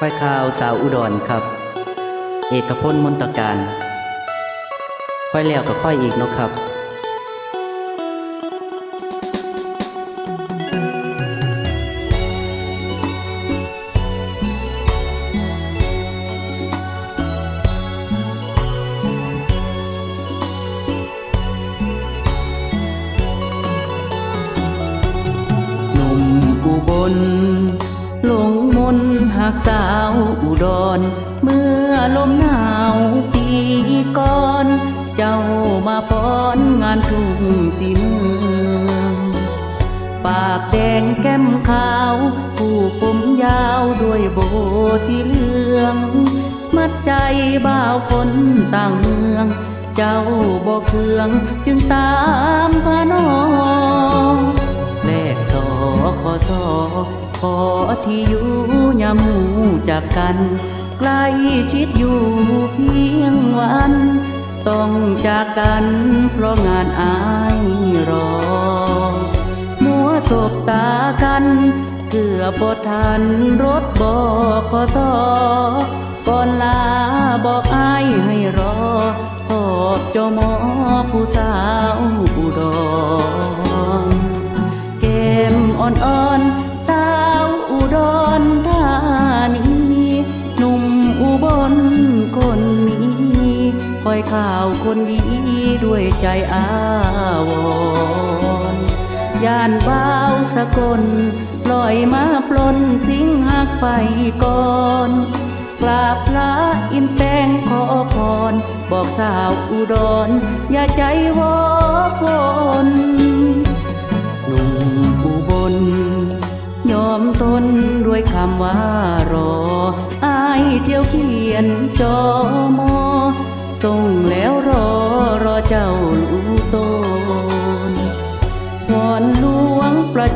ควายข่าวสาวอุดรครับ เอกพลมนตการควายแล้วกับควายอีกเนาะครับหนุ่ากสาวอุดร เมื่อลมหนาวปีก่อน เจ้ามาฟ้อนงานทุ่งสีเมืองปากแดงแก้มขาว ผู้ผมยาวด้วยโบสีเหลือง มัดใจบ่าวคนต่างเมือง เจ้าบอกเคืองจึงตามพา จากกัน ใกล้ชิดอยู่เพียงวัน ต้องจากกันเพราะงานอายรอ มัวสบตากันเกือบบทันรถบอกขอสอก่อนลาบอกอายให้รอตอบเจ้าหมอผู้สาว ข่าวคนดีด้วยใจอาวรณ์ย่านบ้าวสกลปล่อยมาปลนทิ้งหักไปก่อนกราบพระอินแปลงขอพร บอกสาวอุดร อย่าใจวอกวนหนุ่มอุบล ยอมทนด้วยคำว่ารอ อายเที่ยวเขียนจอม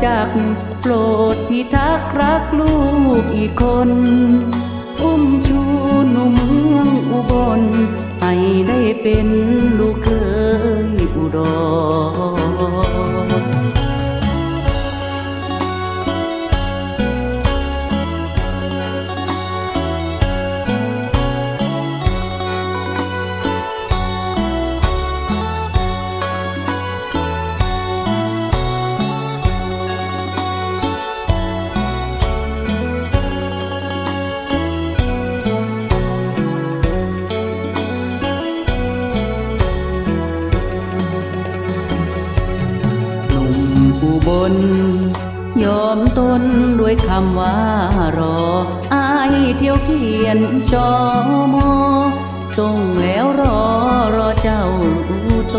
จัก โปรดพิทักษ์รักลูกอีกคน อุ้มชูหนุ่มเมืองอุบล ให้ได้เป็นลูกเคยอุดร อุบล ยอมตนด้วยคำว่ารอ อายเที่ยวเขียนจอมอส่งแล้วรอรอเจ้าลูต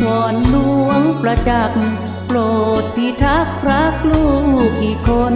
นวอนหลวงประจักษ์โปรดพิทักษ์รักลูกอีกคน